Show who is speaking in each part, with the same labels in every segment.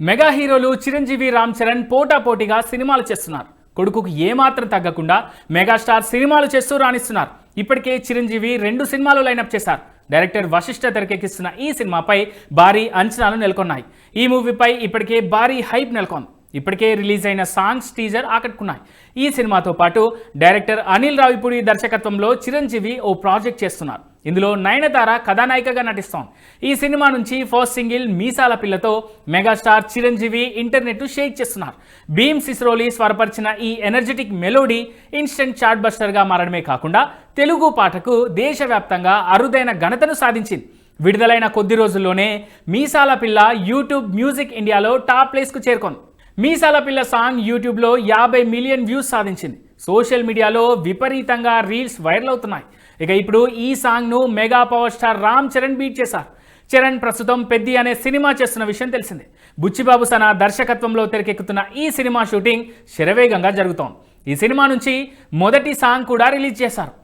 Speaker 1: Mega హీరోలు చిరంజీవి రామ్ చరణ్ పోటాపోటీగా సినిమాలు చేస్తున్నారు. కొడుకుకు ఏమాత్రం తగ్గకుండా మెగాస్టార్ సినిమాలు చేస్తూ రాణిస్తున్నారు. ఇప్పటికే చిరంజీవి రెండు సినిమాలు లైనప్ చేశారు. డైరెక్టర్ వశిష్ఠ తెరకెక్కిస్తున్న ఈ సినిమాపై భారీ అంచనాలు నెలకొన్నాయి. ఈ మూవీపై ఇప్పటికే భారీ హైప్ నెలకొంది. ఇప్పటికే రిలీజ్ అయిన సాంగ్స్ టీజర్ ఆకట్టుకున్నాయి. ఈ సినిమాతో పాటు డైరెక్టర్ అనిల్ రావిపూడి దర్శకత్వంలో చిరంజీవి ఓ ప్రాజెక్ట్ చేస్తున్నారు. ఇందులో నయనతార కథానాయికగా నటిస్తోంది. ఈ సినిమా నుంచి ఫస్ట్ సింగిల్ మీసాల పిల్లతో మెగాస్టార్ చిరంజీవి ఇంటర్నెట్ షేక్ చేస్తున్నారు. భీమ్ సిస్రోలి స్వరపరిచిన ఈ ఎనర్జెటిక్ మెలోడీ ఇన్స్టెంట్ చార్ట్ బస్టర్గా మారడమే కాకుండా తెలుగు పాటకు దేశవ్యాప్తంగా అరుదైన ఘనతను సాధించింది. విడుదలైన కొద్ది రోజుల్లోనే మీసాల పిల్ల యూట్యూబ్ మ్యూజిక్ ఇండియాలో టాప్ ప్లేస్కు చేరుకుంది. మీసాల పిల్ల సాంగ్ యూట్యూబ్లో యాభై మిలియన్ వ్యూస్ సాధించింది. సోషల్ మీడియాలో విపరీతంగా రీల్స్ వైరల్ అవుతున్నాయి. ఇక ఇప్పుడు ఈ సాంగ్ను mega power star Ram Charan beat చేశారు. చరణ్ ప్రస్తుతం పెద్ది అనే సినిమా చేస్తున్న విషయం తెలిసిందే. బుచ్చిబాబు సన దర్శకత్వంలో తెరకెక్కుతున్న ఈ సినిమా షూటింగ్ శరవేగంగా జరుగుతోంది. ఈ సినిమా నుంచి మొదటి సాంగ్ కూడా రిలీజ్ చేశారు.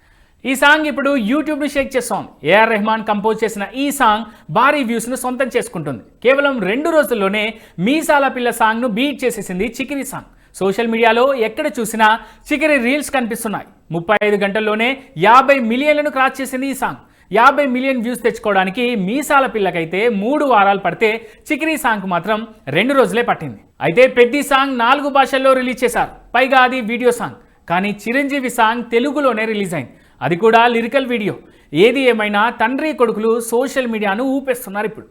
Speaker 1: ఈ సాంగ్ ఇప్పుడు యూట్యూబ్ను షేక్ చేస్తోంది. ఏఆర్ రెహమాన్ కంపోజ్ చేసిన ఈ సాంగ్ భారీ వ్యూస్ను సొంతం చేసుకుంటుంది. కేవలం రెండు రోజుల్లోనే మీసాల పిల్ల సాంగ్ను బీట్ చేసేసింది చికిరి సాంగ్. సోషల్ మీడియాలో ఎక్కడ చూసినా చికిరి రీల్స్ కనిపిస్తున్నాయి. ముప్పై ఐదు గంటల్లోనే యాభై మిలియన్లను క్రాస్ చేసింది ఈ సాంగ్ యాభై మిలియన్ వ్యూస్ తెచ్చుకోవడానికి మీసాల పిల్లకైతే మూడు వారాలు పడితే చికిరీ సాంగ్ మాత్రం రెండు రోజులే పట్టింది. అయితే పెద్ది సాంగ్ నాలుగు భాషల్లో రిలీజ్ చేశారు. పైగా అది వీడియో సాంగ్. కానీ చిరంజీవి సాంగ్ తెలుగులోనే రిలీజ్ అయింది. అది కూడా లిరికల్ వీడియో. ఏది ఏమైనా తండ్రి కొడుకులు సోషల్ మీడియాను ఊపేస్తున్నారు ఇప్పుడు.